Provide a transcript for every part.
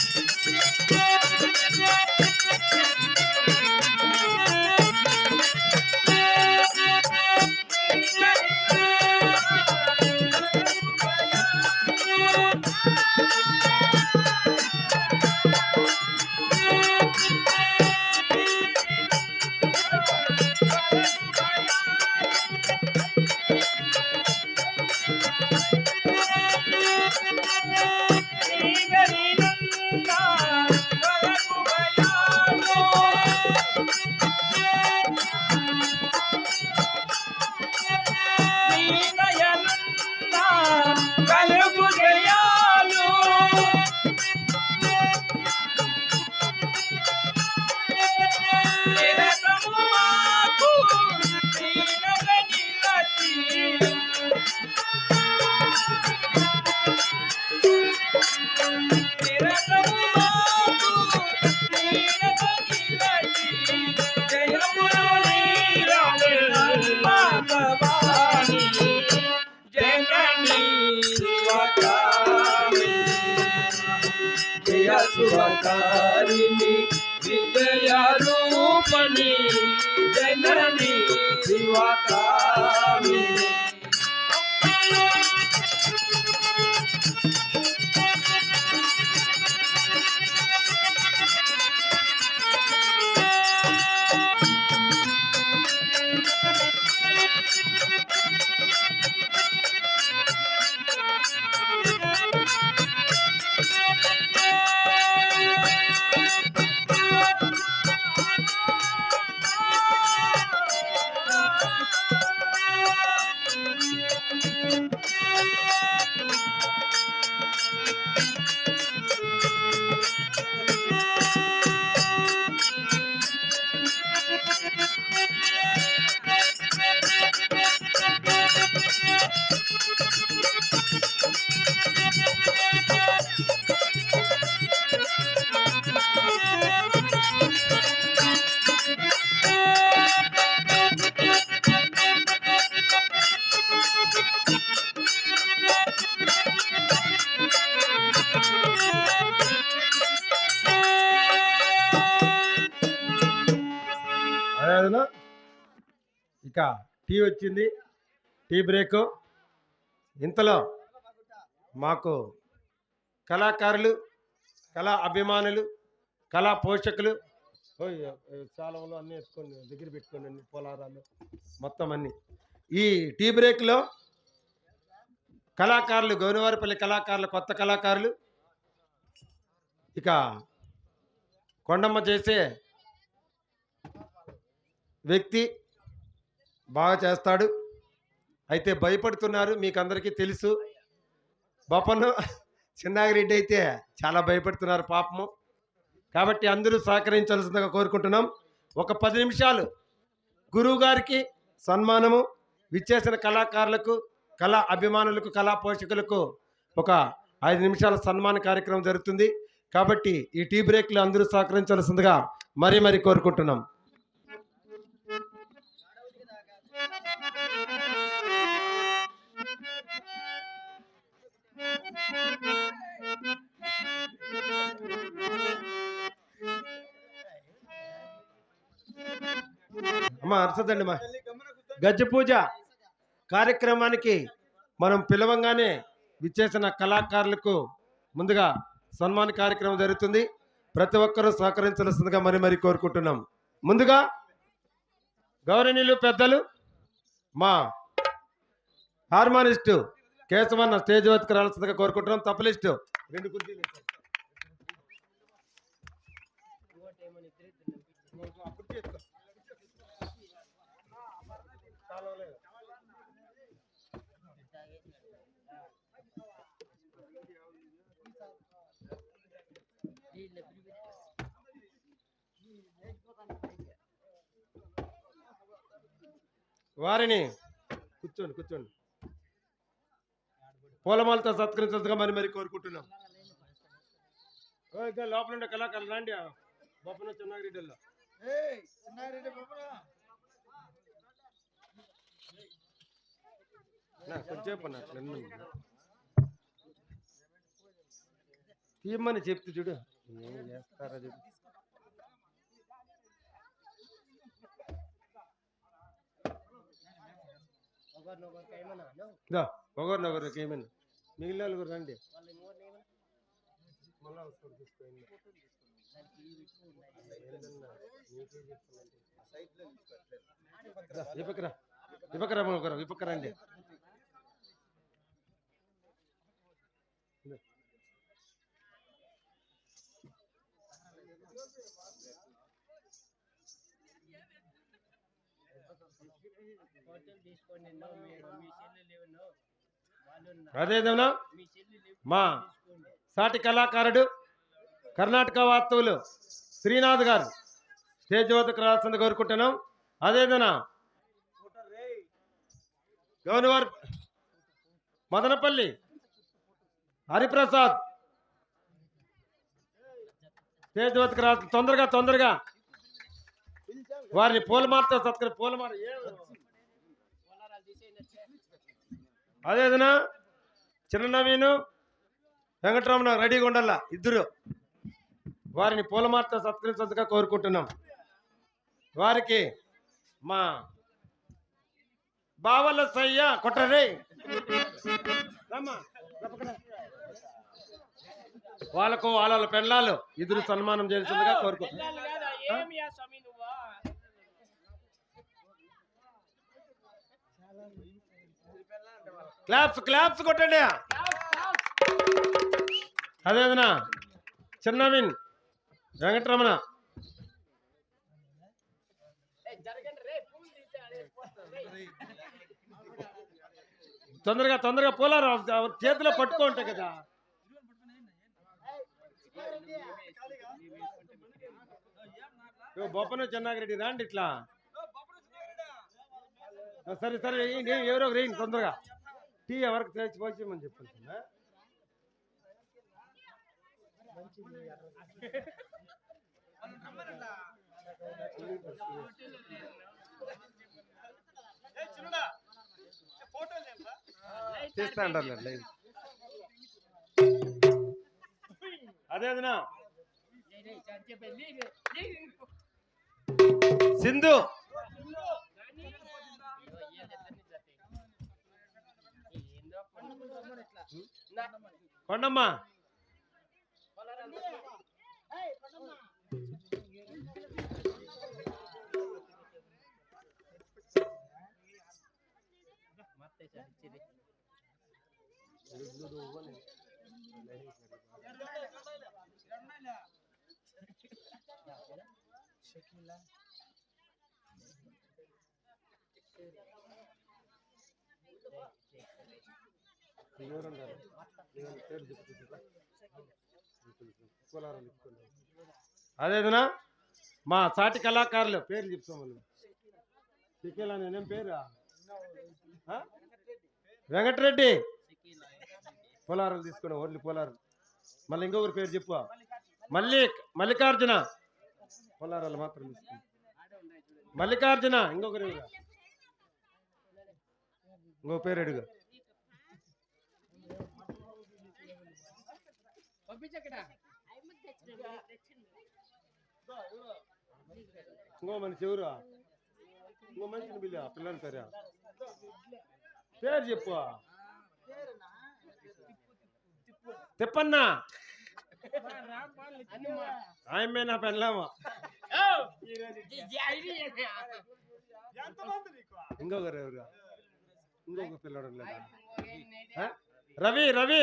Thank you. Wakame. ఇక tea వచ్చింది. Tea break. ఇంతలో మాకు కళాకారులు కళా అభిమానులు కళా పోషకులు ఓయ్, అన్నీ వేసుకొని దగ్గర పెట్టుకోండి అన్ని పోలారాలు మొత్తం అన్నీ. ఈ టీ బ్రేక్లో కళాకారులు గౌరవారిపల్లి కళాకారులు కొత్త కళాకారులు ఇక కొండమ్మ చేసే వ్యక్తి బాగా చేస్తాడు. అయితే భయపడుతున్నారు మీకు అందరికీ తెలుసు. బొప్పను చిన్నాగిరెడ్డి అయితే చాలా భయపడుతున్నారు పాపము. కాబట్టి అందరూ సహకరించాల్సిందిగా కోరుకుంటున్నాం. ఒక పది నిమిషాలు గురువు గారికి సన్మానము. విచ్చేసిన కళాకారులకు కళా అభిమానులకు కళా పోషకులకు ఒక ఐదు నిమిషాల సన్మాన కార్యక్రమం జరుగుతుంది. కాబట్టి ఈ టీ బ్రేక్లు అందరూ సహకరించాల్సిందిగా మరీ మరీ కోరుకుంటున్నాం. అమ్మ అరసదండి మా గజ్జ పూజ కార్యక్రమానికి మనం పిలవంగానే విచ్చేసిన కళాకారులకు ముందుగా సన్మాన కార్యక్రమం జరుగుతుంది. ప్రతి ఒక్కరూ సహకరించాల్సిందిగా మరి మరి కోరుకుంటున్నాం. ముందుగా గౌరవనీయులు పెద్దలు మా హార్మోనిస్టు కేశవన్న స్టేజ్ వద్దకు రావాల్సిందిగా కోరుకుంటున్నాం. తప్పలిస్టు రెండు కుర్చీలు వారిని కూర్చోండి కూర్చోండి. పూలమాలతో సత్కరించగా మరి మరి కోరుకుంటున్నాం. లోపల ఉండే కళాకారులు రండి. బొప్పన చిన్నాగిరెడ్డిలో కొంచెంసేపు. తీయమని చెప్తు చూడు. ఏం చేస్తారా చూడు దా ఒకరు ఒకరికి ఏమన్నా మిగిలిన వాళ్ళు కూడా రండి. మళ్ళా వస్తారు తీసుకోండి. ఏందన్నా, అదేదన్నా మా సాటి కళాకారుడు కర్ణాటక వాస్తువులు శ్రీనాథ్ గారు. స్టేజ్ వద్దకు రావాల్సింది కోరుకుంటున్నాం. అదేదనా గవర్నర్ మదనపల్లి హరిప్రసాద్. స్టేజ్ వద్దకు రా తొందరగా తొందరగా. వారిని పూలమాలతో సత్కరి పూలమాల ఏ- అదేదనా చిన్న నవీను వెంకటరమణ రెడీగా ఉండాల ఇద్దరు. వారిని పూలమార్త సత్కరించగా కోరుకుంటున్నాం. వారికి మా బావల సయ్య కొట్టరే. వాళ్ళకు వాళ్ళ వాళ్ళ పెళ్ళాలు ఇద్దరు సన్మానం చేయాల్సిందిగా కోరుకుంటున్నాం. క్లాప్స్ క్లాప్స్ కొట్టండి. అదేదనా చిన్నవిన్ వెంకటరమణ. తొందరగా తొందరగా పోలారు? చేతిలో పట్టుకో కదా. బొప్పన చెన్నాగిరెడ్డి రాండి ఇట్లా. సరే సరే ఎవరో రేయండి తొందరగా. టీ ఎవరికి తెచ్చి పోసేయమని చెప్పుకుంటున్నా చేస్తా అంటారు లైవ్ అదే అదనా. సింధు. కొండమ్మా ಶಕಿಲ್ಲ ఎవరు పేరు అదేదనా మా సాటి కళాకారులు పేరు చెప్తాం వాళ్ళు చిక్కేలా నేనేం పేరు? వెంకటరెడ్డి. పోలారాలు తీసుకున్నాం ఓన్లీ పోలారం మళ్ళీ ఇంకొకరి పేరు చెప్పు. మళ్ళీ మల్లికార్జున. పోలారాలు మాత్రం తీసుకున్నాం. మల్లికార్జున ఇంకొకరు ఇంకో పేరు అడుగు. ఇంకో మనిషి ఎవరు ఇంకో మనిషిని పిల్ల పిల్లని పేరు పేరు చెప్పు. తిప్పన్నా. ఆయమ్మే నా పెళ్ళామా? ఇంకొకరు ఎవరు? ఇంకొక పిల్లడు లేదా? రవి రవి.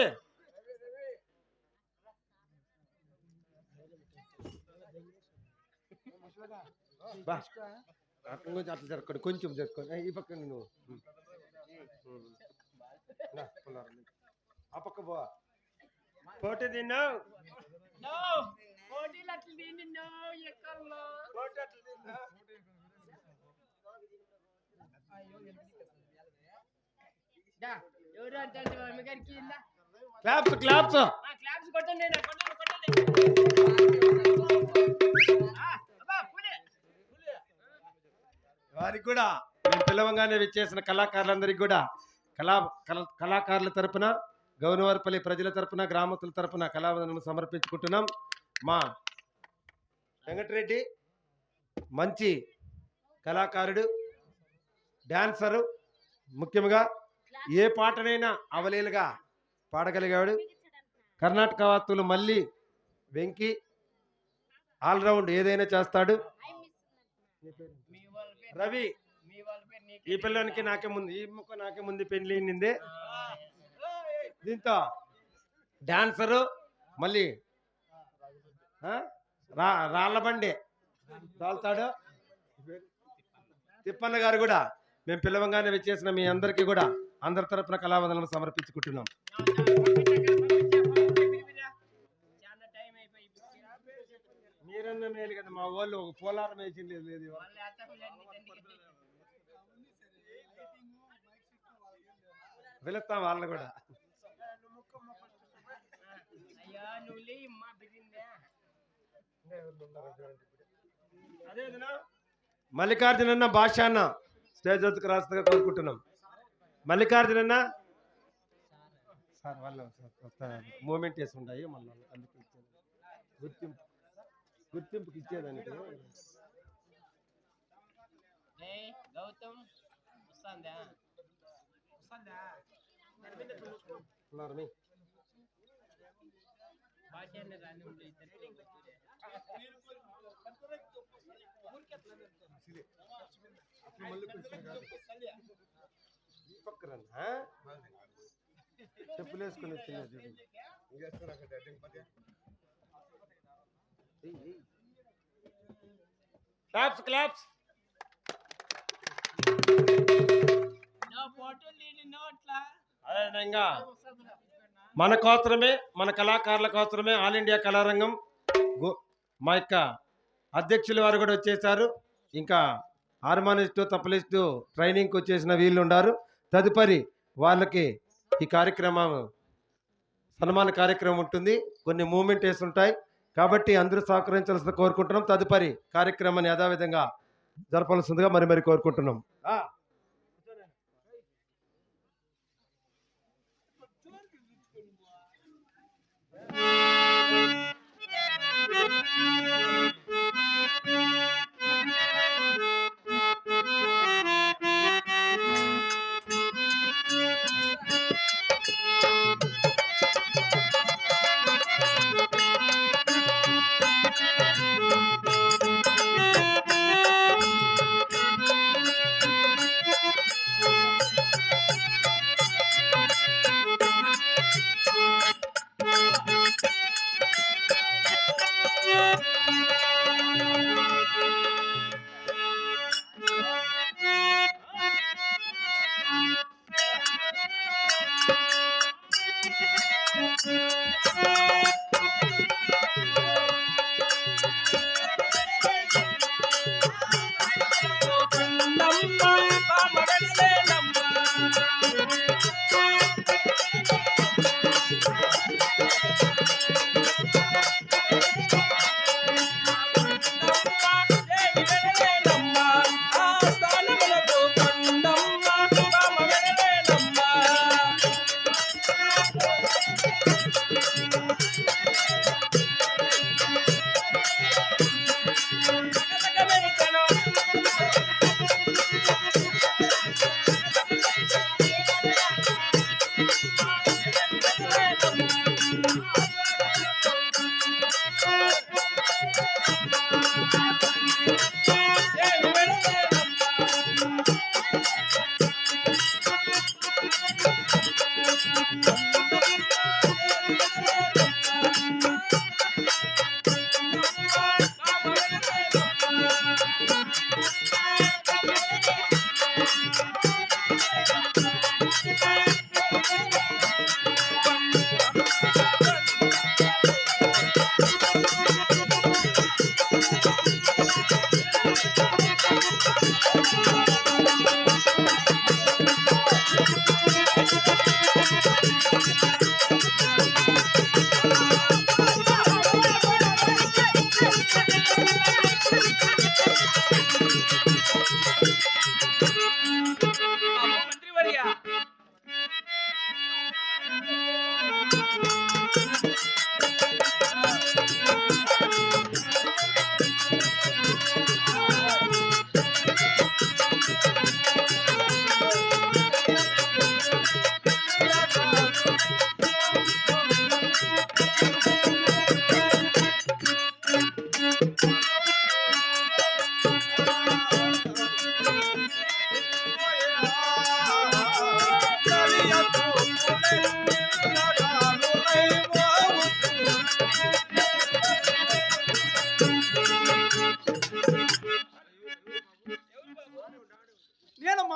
అక్కడ కొంచెం అట్లా జరుపుకోండి. కొంచెం జరుపుకోండి. ఈ పక్క నువ్వు. ఆ పక్క పో. పోటీ తిన్నావు? Claps claps. క్లాప్స్ కొట్టండి కొట్టండి కొట్టండి. వారికి కూడా మేము పిలవంగానే విచ్చేసిన కళాకారులందరికీ కూడా కళా కళ- కళాకారుల తరపున గౌనవారిపల్లి ప్రజల తరపున గ్రామస్తుల తరపున కళావందనం సమర్పించుకుంటున్నాం. మా వెంకటరెడ్డి మంచి కళాకారుడు డాన్సరు ముఖ్యంగా ఏ పాటనైనా అవలీలుగా పాడగలిగాడు. కర్ణాటక వార్తలు మళ్ళీ వెంకి ఆల్రౌండ్ ఏదైనా చేస్తాడు. రవి ఈ పిల్లోనికి నాకే ముందు ఈ ముక్క నాకే ముందు పెళ్ళి అయింది. దీంతో డాన్సరు మళ్ళీ రాళ్ళ బండి తోలుతాడు. తిప్పన్న గారు కూడా మేము పిలవంగానే వచ్చేసిన మీ అందరికీ కూడా అందరి తరపున కళావందనం సమర్పించుకుంటున్నాం. మీరన్న మేలు కదా మా వాళ్ళు ఒక పోలారం వేసింది. లేదు వాళ్ళ వెళుస్తాం వాళ్ళని కూడా. మల్లికార్జున అన్న భాష అన్న స్టేజ్ వద్దకు రాస్తుందిగా కోరుకుంటున్నాం. మల్లికార్జున అన్న సార్ వాళ్ళు మూమెంట్ వేసి ఉన్నాయి మళ్ళీ అందుకు గుర్తింపు. గుర్తింపుకి ఇచ్చేదానికి గౌతమ్ వస్తుందా? వస్తుందా? ఉన్నారు మీ. భాష రాని ఉండే ఇద్దరు ఈ పక్క రండి, ఆ? చెప్పులు వేసుకుని వచ్చింది క్లాప్స్ క్లాప్స్ అదేవిధంగా మన కోసమే మన కళాకారుల కోసమే ఆల్ ఇండియా కళారంగం గు- మా యొక్క అధ్యక్షుల వారు కూడా వచ్చేసారు. ఇంకా హార్మోనిస్టు తప్పలిస్టు ట్రైనింగ్కి వచ్చేసిన వీళ్ళు ఉన్నారు తదుపరి వాళ్ళకి ఈ కార్యక్రమం సన్మాన కార్యక్రమం ఉంటుంది. కొన్ని మూమెంట్ వేసి ఉంటాయి కాబట్టి అందరూ సహకరించాల్సిన కోరుకుంటున్నాం. తదుపరి కార్యక్రమాన్ని యథావిధంగా జరపాల్సిందిగా మరి మరి కోరుకుంటున్నాం.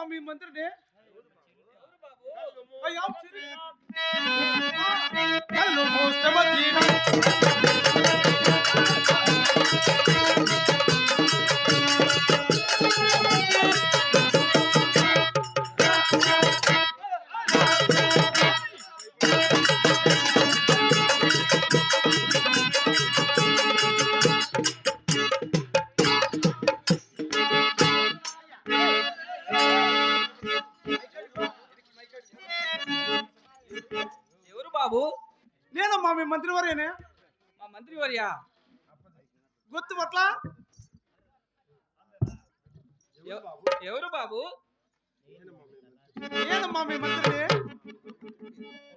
ಸ್ವಾಮಿ ಮಂತ್ರನೇ ಅಯ್ಯೋ ఎవ- ఎవరు బాబు? మీ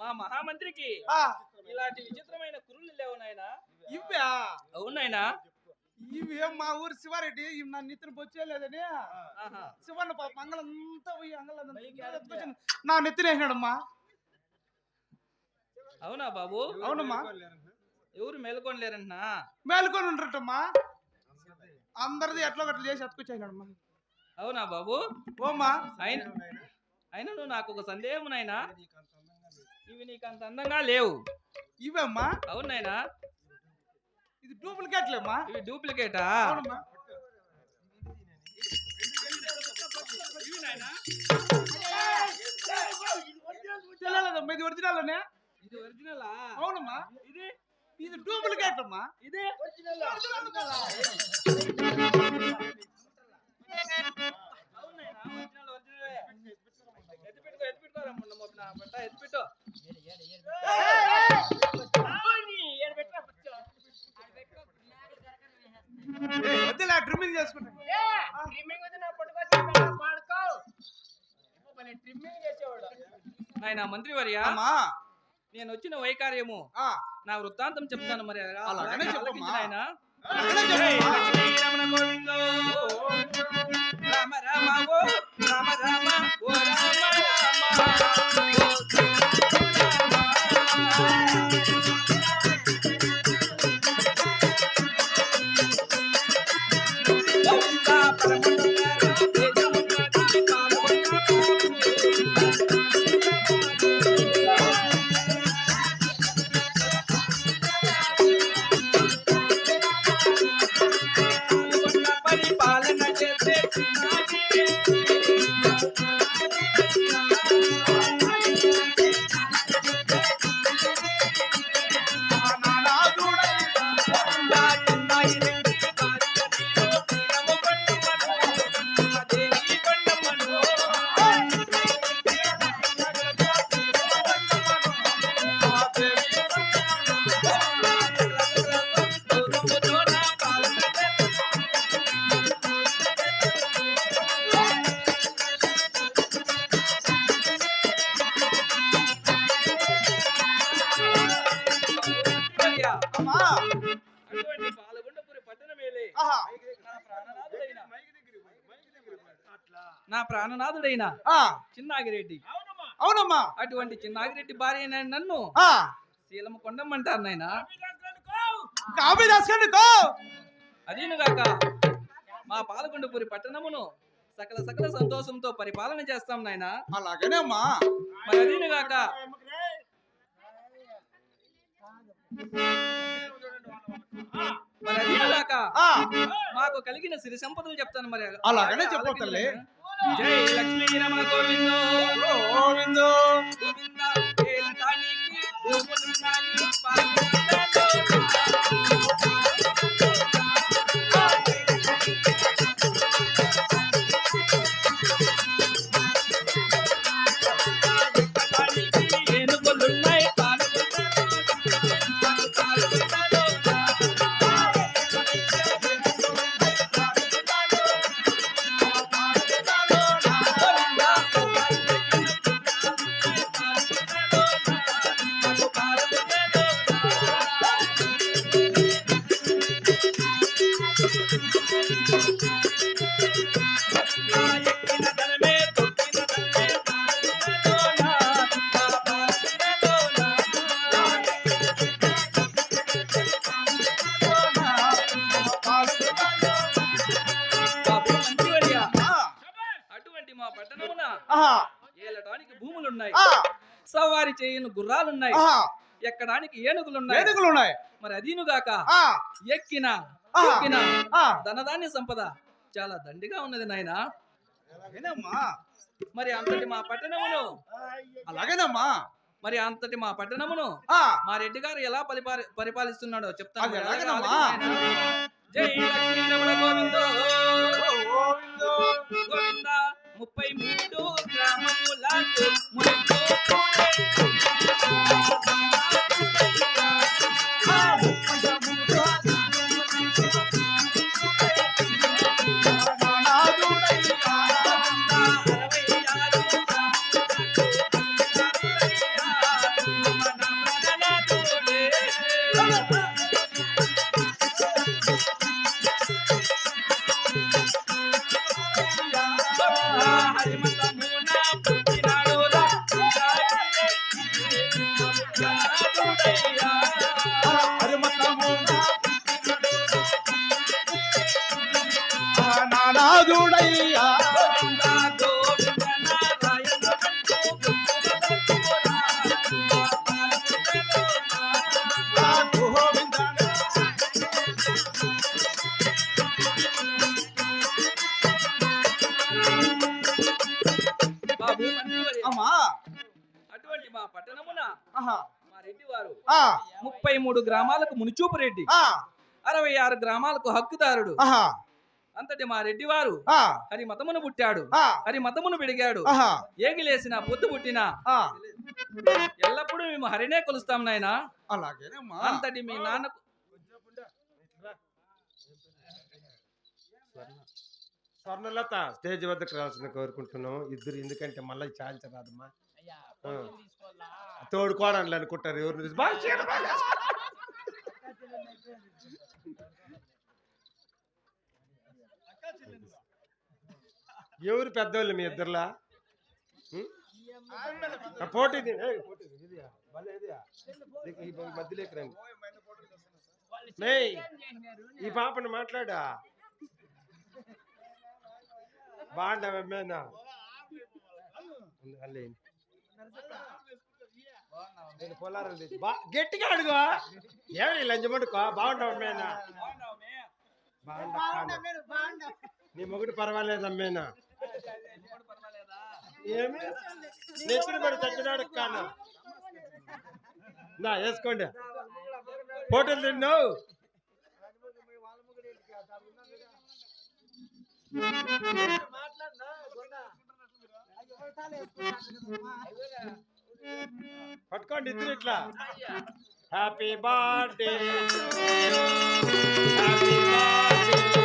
మహామంత్రికి ఇలాంటి విచిత్రమైన కురులు లేవు నాయనా. ఇవ్వా? అవునాయనా ఇవి మా ఊరు శివారెడ్డి? ఇవి నా నితిని బొచ్చేయలేదని శివన్న పాప అంగలంతా పోయి అంగలంతా నా నెత్తిన వేసినాడమ్మా. అవునా బాబు? అవునమ్మా. ఎవరు మేల్కొనలేరంటున్నా మేలుకొని ఉండటమ్మా అందరిది ఎట్లా గట్ల చేసి అతుకొచ్చాయినాడమ్మా అవునా బాబు ఓమ్మా అయిన అయినను నాకు ఒక సందేహం నాయనా ఇవి నీకు అంత అందంగా లేవు ఇవమ్మా అవును నాయనా ఇది డూప్లికేట్లేమ్మా ఇవి డూప్లికేటా అవునమ్మా ఇది ఒరిజినలా అవునమ్మా ఇది ఇది డూప్లికేట్ అమ్మా ఇది ఒరిజినలే. ఎత్తిపెట్టుకో, ఎత్తిపెట్టుకో రమ్మ, నమ్మ నా బట్ట ఎత్తిపెట్టు. అవుని, ఈడ పెట్టుకో, కూర్చో. వద్దులే ట్రిమ్మింగ్ చేసుకుంటా నాయనా మంత్రివర్య అమ్మా నేను వచ్చిన వైకార్యము. ఆ, నా వృత్తాంతం చెప్తాను మరి. అలాగనే చెప్పమ్మా. గోవిందో. రామ రామ ఓ రామ రామ ఓ రామ రామ నా ప్రాణనాథుడైన. నా ప్రాణనాథుడైన. ఆ, చిన్నాగిరెడ్డి. అవునమ్మా. అటువంటి చిన్నాగిరెడ్డి భార్య నన్ను శీలము కొండమ్మంటారు నాయన. అదీనుగాక మా పాలకొండపురి పట్టణమును సకల సకల సంతోషంతో పరిపాలన చేస్తాం నాయన. అలాగనే అమ్మా మరి అదీనుగాక మరి మాకు కలిగిన సిరి సంపదలు చెప్తాను మరి. అలాగనే చెప్పు తల్లి. జై లక్ష్మీ రమ గోవిందో. గోవిందో. ఏలటానికి ఆహా, ఎక్కడానికి ఏనుగులున్నాయి. వేదికలు ఉన్నాయి మరి అదీనుగాక ఆ, ఎక్కిన ఎక్కిన ధనధాన్య సంపద చాలా దండిగా ఉన్నది నాయన. మరి అంతటి మా పట్టణమును. అలాగేనమ్మా. మరి అంతటి మా పట్టణమును మా రెడ్డి గారు ఎలా పరిపాలి పరిపాలిస్తున్నాడో చెప్తాను. జై లక్ష్మీ రమణ గోవిందో. గోవిందో. గోవింద ముప్పై మూడు గ్రామములకు మునుపు Thank you. మూడు గ్రామాలకు మునిచూపు రెడ్డి ఆ, అరవై ఆరు గ్రామాలకు హక్కుదారుడు. అంతటి మా రెడ్డి వారు ఆ, హరి మతమును పుట్టాడు. ఆ, హరి మతమును విడిగాడు ఏగిలేసిన పొద్దు పుట్టిన. ఆ, ఎల్లప్పుడూ మేము హరినే కొలుస్తాం నాయన. అలాగేనమ్మా. అంతటి మీ నాన్నకు స్వర్ణలత స్టేజ్ వద్దకు రావాల్సిన కోరుకుంటున్నాం ఇద్దరు ఎందుకంటే మళ్ళీ ఛాన్స్ రాదమ్మా అయ్యా ఫోటోలు తీసుకోవాలా? తోడుకోవడానికి అనుకుంటారు ఎవరు బాగా చేయడం బాగా. ఎవరు పెద్దోళ్ళు మీ ఇద్దరులా? పోటీ? ఈ- పాపను మాట్లాడా? బాగుండవేనా నేను పొలారం తెచ్చి- బా గట్టిగా అడుగు. ఏమి లంచమడుకో బాగుంటావమ్మేనా బాగుంటా నీ? మొగుడు పర్వాలేదు అమ్మేనా ఏమి? నెత్తిన పడి చచ్చినాడు కాను? నా వేసుకోండి. ఫోటోలు తిన్నావు? పట్టుకోండి ఇద్దరు ఇట్లా. హ్యాపీ బర్త్డే హ్యాపీ కాదమ్మా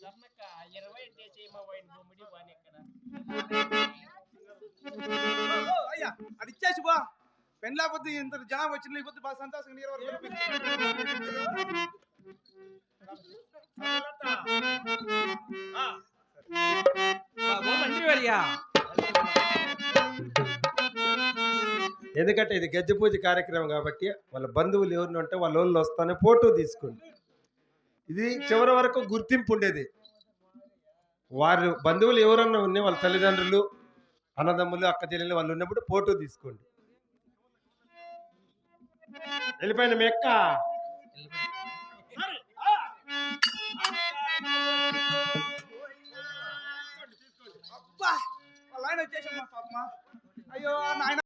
ఆ, సరే సరే స్వర్ణక్క ఓ, ఓ, అయ్యా అది ఇచ్చేసి బా. పెన్ లేకపోతే ఇంత జనాభా వచ్చింది లేకపోతే బాగా సంతోషంగా వర్యా ఎందుకంటే ఇది గద్దె పూజ కార్యక్రమం కాబట్టి వాళ్ళ బంధువులు ఎవరిని ఉంటే వాళ్ళ వాళ్ళు వస్తానే ఫోటో తీసుకోండి. ఇది చివరి వరకు గుర్తింపు ఉండేది. వారు బంధువులు ఎవరన్నా ఉన్నాయి వాళ్ళ తల్లిదండ్రులు అన్నదమ్ములు అక్క చెల్లెలు వాళ్ళు ఉన్నప్పుడు ఫోటో తీసుకోండి. వెళ్ళిపోయిన మీ అక్క. అబ్బా వాళ్ళ ఆయన వచ్చేసాడు మా పాప అయ్యో నాయన